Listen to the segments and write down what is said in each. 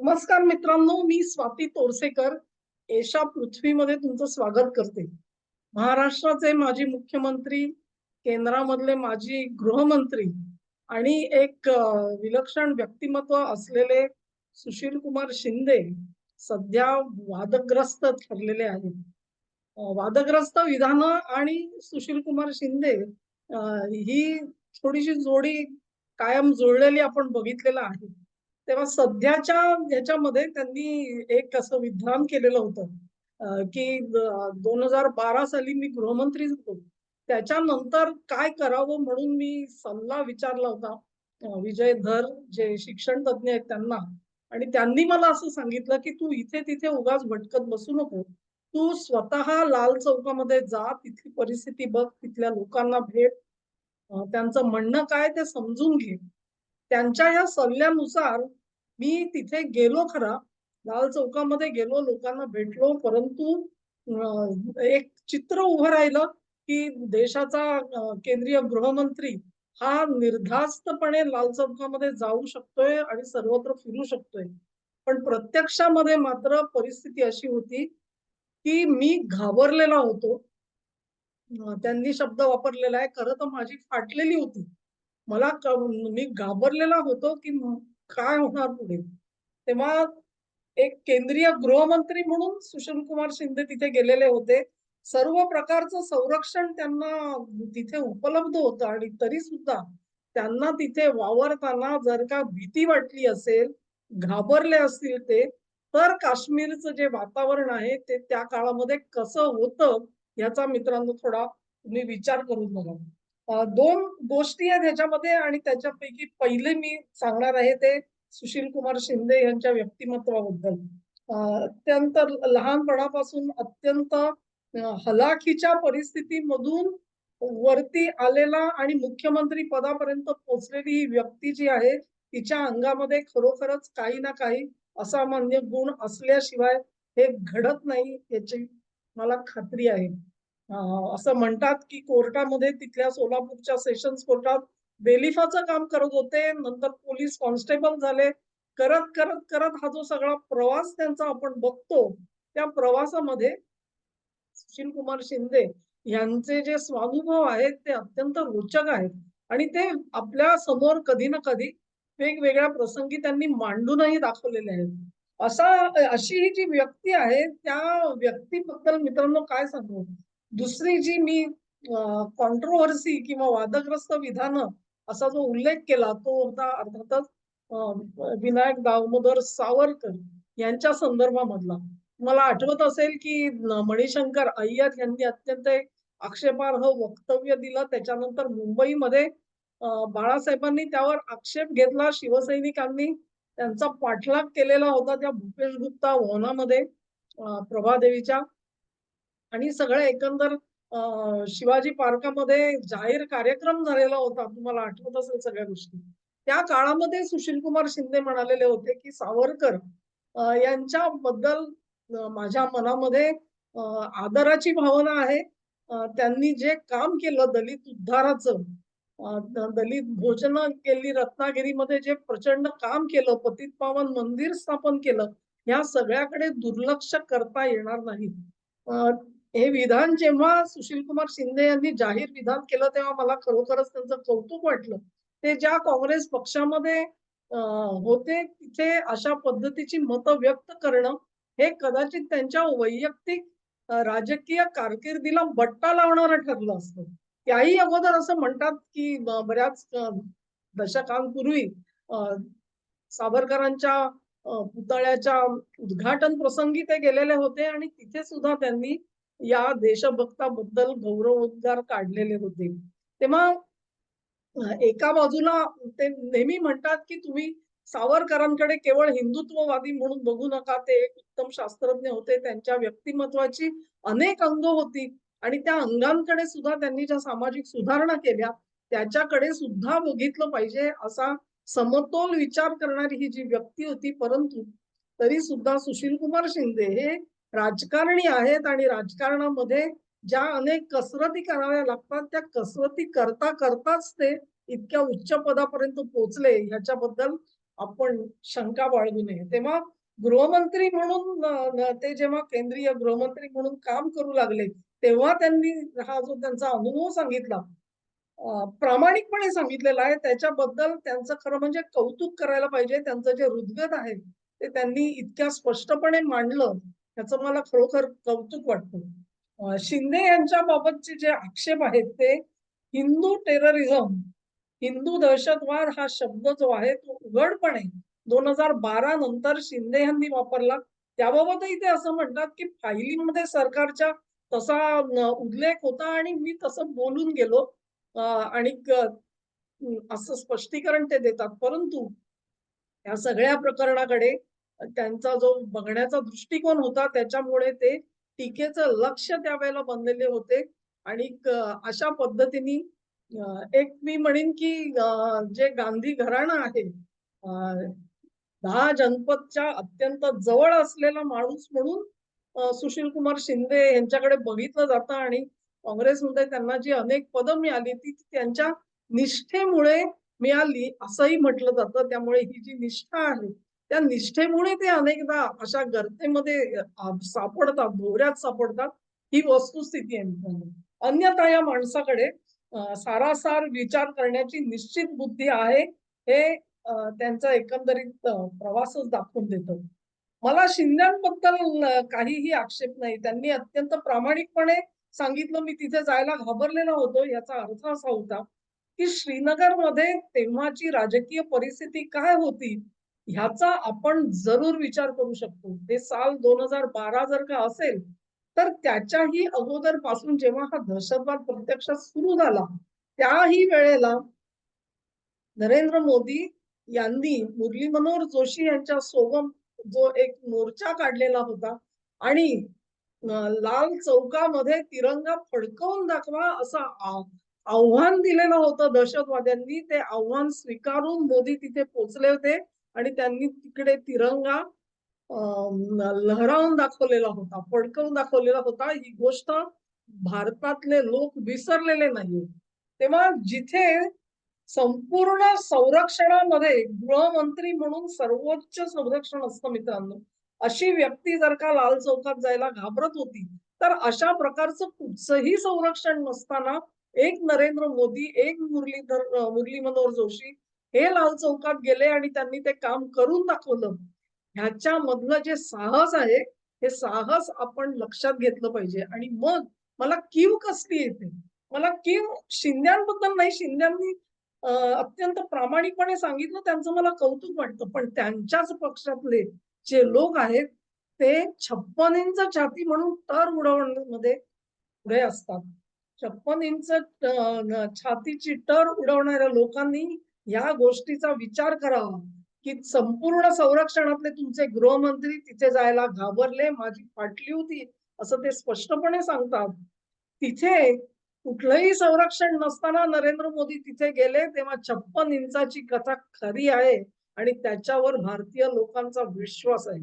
नमस्कार मित्रांनो मी स्वाती तोरसेकर. एशा पृथ्वीमध्ये तुमचं स्वागत करते. महाराष्ट्राचे माजी मुख्यमंत्री केंद्रामधले माजी गृहमंत्री आणि एक विलक्षण व्यक्तिमत्व असलेले सुशील कुमार शिंदे सध्या वादग्रस्त ठरलेले आहेत. वादग्रस्त विधानं आणि सुशील कुमार शिंदे ही थोडीशी जोडी कायम जुळलेली आपण बघितलेलं आहे. तेव्हा सध्याच्या ह्याच्यामध्ये त्यांनी एक असं विधान केलेलं होतं की दोन हजार बारा साली मी गृहमंत्री होतो. त्याच्यानंतर काय करावं म्हणून मी सल्ला विचारला होता विजय धर जे शिक्षण तज्ञ आहेत त्यांना. आणि त्यांनी मला असं सांगितलं की तू इथे तिथे उगाच भटकत बसू नको. तू स्वतः लाल चौकामध्ये जा तिथली परिस्थिती बघ तिथल्या लोकांना भेट. त्यांचं म्हणणं काय ते समजून घे. त्यांच्या या सल्ल्यानुसार मी तिथे गेलो खरा लाल चौकामध्ये गेलो लोकांना भेटलो परंतु एक चित्र उभं राहिलं की देशाचा केंद्रीय गृहमंत्री हा निर्धास्तपणे लाल चौकामध्ये जाऊ शकतोय आणि सर्वत्र फिरू शकतोय. पण प्रत्यक्षामध्ये मात्र परिस्थिती अशी होती की मी घाबरलेला होतो. त्यांनी शब्द वापरलेला आहे खरं तर माझी फाटलेली होती. मला मी घाबरलेला होतो की काय होणार पुढे? तेव्हा एक केंद्रीय गृहमंत्री म्हणून सुशील कुमार शिंदे तिथे गेलेले होते. सर्व प्रकारचं संरक्षण त्यांना तिथे उपलब्ध होतं आणि तरी सुद्धा त्यांना तिथे वावरताना जर का भीती वाटली असेल घाबरले असतील ते तर काश्मीरचं जे वातावरण आहे ते त्या काळामध्ये कसं होतं याचा मित्रांनो थोडा तुम्ही विचार करून बघा दोन गोष्टी आहेत ह्याच्यामध्ये आणि त्याच्यापैकी पहिले मी सांगणार आहे ते सुशील कुमार शिंदे यांच्या व्यक्तिमत्वाबद्दल. अत्यंत लहानपणापासून अत्यंत हलाखीच्या परिस्थितीमधून वरती आलेला आणि मुख्यमंत्री पदापर्यंत पोहोचलेली ही व्यक्ती जी आहे तिच्या अंगामध्ये खरोखरच काही ना काही असामान्य गुण असल्याशिवाय हे घडत नाही याची मला खात्री आहे. असं म्हणतात की कोर्टामध्ये तिथल्या सोलापूरच्या सेशन्स कोर्टात बेलिफाचं काम करत होते. नंतर पोलीस कॉन्स्टेबल झाले. करत करत करत हा जो सगळा प्रवास त्यांचा आपण बघतो त्या प्रवासामध्ये सुशील कुमार शिंदे यांचे जे स्वानुभव आहेत ते अत्यंत रोचक आहेत. आणि ते आपल्यासमोर कधी ना कधी वेगवेगळ्या प्रसंगी त्यांनी मांडूनही दाखवलेले आहेत. असा अशी ही जी व्यक्ती आहे त्या व्यक्तीबद्दल मित्रांनो काय सांगू? दुसरी जी मी कॉन्ट्रोवर्सी किंवा वादग्रस्त विधानं असा जो उल्लेख केला तो होता अर्थातच विनायक दामोदर सावरकर यांच्या संदर्भामधला. मला आठवत असेल की मणिशंकर अय्यर यांनी अत्यंत एक आक्षेपार्ह वक्तव्य दिलं. त्याच्यानंतर मुंबईमध्ये बाळासाहेबांनी त्यावर आक्षेप घेतला. शिवसैनिकांनी त्यांचा पाठलाग केलेला होता त्या भूपेश गुप्ता भवनामध्ये प्रभादेवीच्या. आणि सगळं एकंदर शिवाजी पार्कामध्ये जाहीर कार्यक्रम झालेला होता तुम्हाला आठवत असेल सगळ्या गोष्टी. त्या काळामध्ये सुशील कुमार शिंदे म्हणालेले होते की सावरकर यांच्या यांच्याबद्दल माझ्या मनामध्ये आदराची भावना आहे. त्यांनी जे काम केलं दलित उद्धाराचं दलित भोजन केली रत्नागिरीमध्ये जे प्रचंड काम केलं पतित पावन मंदिर स्थापन केलं या सगळ्याकडे दुर्लक्ष करता येणार नाही हे विधान जेव्हा सुशील कुमार शिंदे यांनी जाहीर विधान केलं तेव्हा मला खरोखरच त्यांचं कौतुक वाटलं. ते ज्या काँग्रेस पक्षामध्ये होते तिथे अशा पद्धतीची मतं व्यक्त करणं हे कदाचित त्यांच्या वैयक्तिक राजकीय कारकिर्दीला बट्टा लावणारं ठरलं असतं. त्याही अगोदर असं म्हणतात की बऱ्याच दशकांपूर्वी सावरकरांच्या पुतळ्याच्या उद्घाटन प्रसंगी ते गेलेले होते आणि तिथे सुद्धा त्यांनी या देशभक्ताबद्दल गौरवोद्गार काढलेले होते. तेव्हा एका बाजूला ते नेहमी म्हणतात की तुम्ही सावरकरांकडे केवळ हिंदुत्ववादी म्हणून बघू नका ते एक उत्तम शास्त्रज्ञ होते त्यांच्या व्यक्तिमत्वाची अनेक अंग होती आणि त्या अंगांकडे सुद्धा त्यांनी ज्या सामाजिक सुधारणा केल्या त्याच्याकडे सुद्धा बघितलं पाहिजे असा समतोल विचार करणारी ही जी व्यक्ती होती परंतु तरी सुद्धा सुशील कुमार शिंदे हे राजकारणी आहेत आणि राजकारणामध्ये ज्या अनेक कसरती कराव्या लागतात त्या कसरती करता करताच ते इतक्या उच्च पदापर्यंत पोहोचले ह्याच्याबद्दल आपण शंका बाळगू नये. तेव्हा गृहमंत्री म्हणून ते जेव्हा केंद्रीय गृहमंत्री म्हणून काम करू लागले तेव्हा त्यांनी हा जो त्यांचा अनुभव सांगितला प्रामाणिकपणे सांगितलेला आहे त्याच्याबद्दल त्यांचं खरं म्हणजे कौतुक करायला पाहिजे त्यांचं जे हृदगत आहे ते त्यांनी इतक्या स्पष्टपणे मांडलं. त्याचं मला खरोखर कौतुक वाटतं. शिंदे यांच्या बाबतचे जे आक्षेप आहेत ते हिंदू टेररिझम हिंदू दहशतवाद हा शब्द जो आहे तो उघडपणे दोन हजार बारा नंतर शिंदे यांनी वापरला. त्याबाबतही ते असं म्हणतात की फायलीमध्ये सरकारच्या तसा उल्लेख होता आणि मी तसं बोलून गेलो. आणि असं स्पष्टीकरण ते देतात. परंतु या सगळ्या प्रकरणाकडे त्यांचा जो बघण्याचा दृष्टिकोन होता त्याच्यामुळे ते टीकेचं लक्ष त्यावेळेला बनलेले होते. आणि अशा पद्धतीने एक मी म्हणेन की जे गांधी घराणं आहे दहा जनपदच्या अत्यंत जवळ असलेला माणूस म्हणून सुशील कुमार शिंदे यांच्याकडे बघितलं जातं आणि काँग्रेसमध्ये त्यांना जी अनेक पदं मिळाली ती त्यांच्या निष्ठेमुळे मिळाली असंही म्हटलं जातं. त्यामुळे ही जी निष्ठा आहे त्या निष्ठेमुळे ते अनेकदा अशा गर्तेमध्ये सापडतात भोवऱ्यात सापडतात. ही वस्तुस्थिती आहे मित्रांनो. अन्यथा या माणसाकडे सारासार विचार करण्याची निश्चित बुद्धी आहे हे त्यांचा एकंदरीत प्रवासच दाखवून देतो. मला शिंद्यांबद्दल काहीही आक्षेप नाही. त्यांनी अत्यंत प्रामाणिकपणे सांगितलं मी तिथे जायला घाबरलेला होतो. याचा अर्थ असा होता की श्रीनगरमध्ये तेव्हाची राजकीय परिस्थिती काय होती? ह्याचा आपण जरूर विचार करू शकतो. ते साल दोन हजार बारा जर का असेल तर त्याच्याही अगोदरपासून जेव्हा हा दहशतवाद प्रत्यक्षात सुरू झाला त्याही वेळेला नरेंद्र मोदी यांनी मुरली मनोहर जोशी यांच्या सोबत जो एक मोर्चा काढलेला होता आणि लाल चौकामध्ये तिरंगा फडकवून दाखवा असं आव्हान दिलेलं होतं दहशतवाद्यांनी. ते आव्हान स्वीकारून मोदी तिथे पोहोचले होते. आणि त्यांनी तिकडे तिरंगा लहरावून दाखवलेला होता फडकवून दाखवलेला होता. ही गोष्ट भारतातले लोक विसरलेले नाही तेव्हा जिथे संपूर्ण संरक्षणामध्ये गृहमंत्री म्हणून सर्वोच्च संरक्षण असतं मित्रांनो अशी व्यक्ती जर का लाल चौकात जायला घाबरत होती तर अशा प्रकारचं कुठचंही संरक्षण नसताना एक नरेंद्र मोदी एक मुरलीधर मुरली मनोहर जोशी हे लाल चौकात गेले आणि त्यांनी ते काम करून दाखवलं. ह्याच्यामधलं जे साहस आहे हे साहस आपण लक्षात घेतलं पाहिजे. आणि मग मला कीव कसली येते? मला कीव शिंद्यांबद्दल नाही शिंद्यांनी अत्यंत प्रामाणिकपणे सांगितलं त्यांचं मला कौतुक वाटतं. पण त्यांच्याच पक्षातले जे लोक आहेत ते छप्पन इंच छाती म्हणून तर उडवण्यामध्ये पुढे असतात. छप्पन इंच छातीची टर उडवणाऱ्या लोकांनी या गोष्टीचा विचार करावा की संपूर्ण संरक्षणातले तुमचे गृहमंत्री तिथे जायला घाबरले माझी फाटली होती असं ते स्पष्टपणे सांगतात. तिथे कुठलंही संरक्षण नसताना नरेंद्र मोदी तिथे गेले तेव्हा छप्पन इंचाची कथा खरी आहे आणि त्याच्यावर भारतीय लोकांचा विश्वास आहे.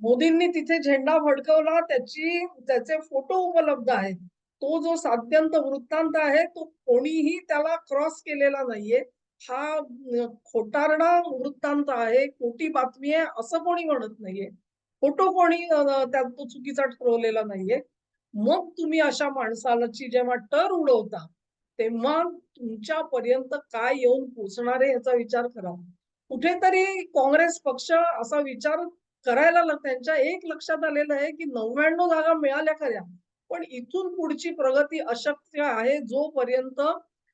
मोदींनी तिथे झेंडा फडकवला त्याची त्याचे फोटो उपलब्ध आहेत. तो जो साध्यंत वृत्तांत आहे तो कोणीही त्याला क्रॉस केलेला नाहीये. हा खोटारडा वृत्तांत आहे खोटी बातमी आहे असं कोणी म्हणत नाहीये. फोटो कोणी त्यात तो चुकीचा ठरवलेला नाहीये. मग तुम्ही अशा माणसाची जेव्हा टर उडवता तेव्हा तुमच्यापर्यंत काय येऊन पोचणार आहे याचा विचार करा. कुठेतरी काँग्रेस पक्ष असा विचार करायला त्यांच्या एक लक्षात आलेलं आहे की नव्याण्णव जागा मिळाल्या खऱ्या. पण इथून पुढची प्रगती अशक्य आहे जोपर्यंत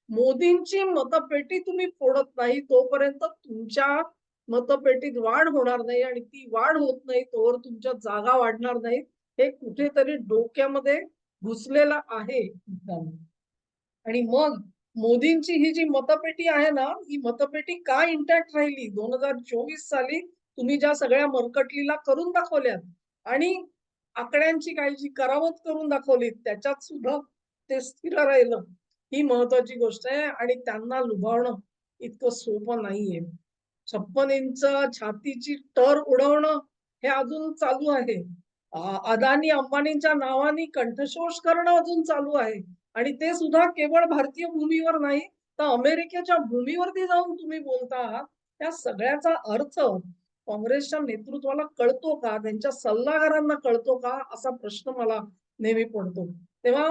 मोदींची मतपेटी तुम्ही फोडत नाही तोपर्यंत तुमच्या मतपेटीत वाढ होणार नाही आणि ती वाढ होत नाही तोवर तुमच्या जागा वाढणार नाहीत. हे कुठेतरी डोक्यामध्ये घुसलेलं आहे. आणि मग मोदींची ही जी मतपेटी आहे ना ही मतपेटी का इंटॅक्ट राहिली? दोन हजार चोवीस साली तुम्ही ज्या सगळ्या मरकटलीला करून दाखवल्यात. आणि आकड्यांची काही जी करून दाखवली त्याच्यात सुद्धा ते स्थिर राहिलं. ही महत्वाची गोष्ट आहे आणि त्यांना लुभावणं इतकं सोपं नाहीये. छप्पन इंच छातीची टर उडवणं हे अजून चालू आहे. अदानी अंबानींच्या नावाने कंठशोष करणं अजून चालू आहे. आणि ते सुद्धा केवळ भारतीय भूमीवर नाही तर अमेरिकेच्या भूमीवरती जाऊन तुम्ही बोलता आहात त्या सगळ्याचा अर्थ काँग्रेसच्या नेतृत्वाला कळतो का? त्यांच्या सल्लागारांना कळतो का? असा प्रश्न मला नेहमी पडतो. तेव्हा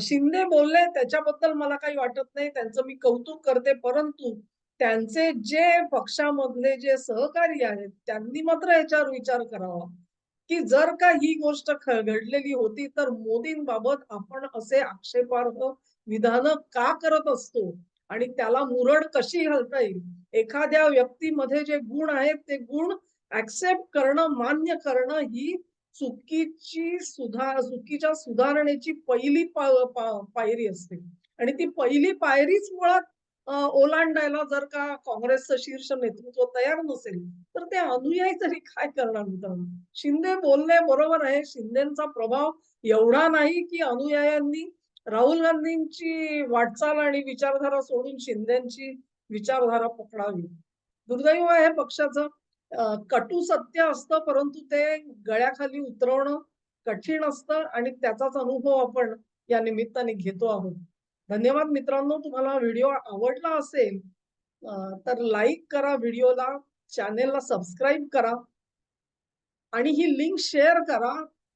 शिंदे बोलले त्याच्याबद्दल मला काही वाटत नाही. त्यांचं मी कौतुक करते. परंतु त्यांचे जे पक्षामधले जे सहकारी आहेत त्यांनी मात्र याच्यावर विचार करावा. की जर का ही गोष्ट घडलेली होती तर मोदींबाबत आपण असे आक्षेपार्ह विधानं का करत असतो? आणि त्याला मुरड कशी घालता येईल? एखाद्या व्यक्तीमध्ये जे गुण आहेत ते गुण ऍक्सेप्ट करणं मान्य करणं ही चुकीची सुधार चुकीच्या सुधारणेची पहिली पा- पा- पायरी असते. आणि ती पहिली पायरीच मुळात ओलांडायला जर का काँग्रेसचं शीर्ष नेतृत्व तयार नसेल तर ते अनुयायी तरी काय करणार मित्रांनो? शिंदे बोलणे बरोबर आहे. शिंदेचा प्रभाव एवढा नाही की अनुयायांनी राहुल गांधींची वाटचाल आणि विचारधारा सोडून शिंदेची विचारधारा पकडावी. दुर्दैव आहे पक्षाचं. कटू सत्य असतं परंतु ते गळ्याखाली उतरवणं कठीण असतं आणि त्याचाच अनुभव आपण या निमित्ताने घेतो आहोत. धन्यवाद मित्रांनो तुम्हाला व्हिडिओ आवडला असेल तर लाईक करा व्हिडिओला चॅनेलला सबस्क्राईब करा आणि ही लिंक शेअर करा.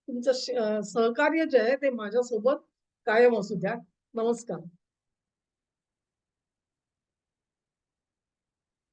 तुमचं सहकार्य जे आहे ते माझ्यासोबत कायम असू द्या. नमस्कार.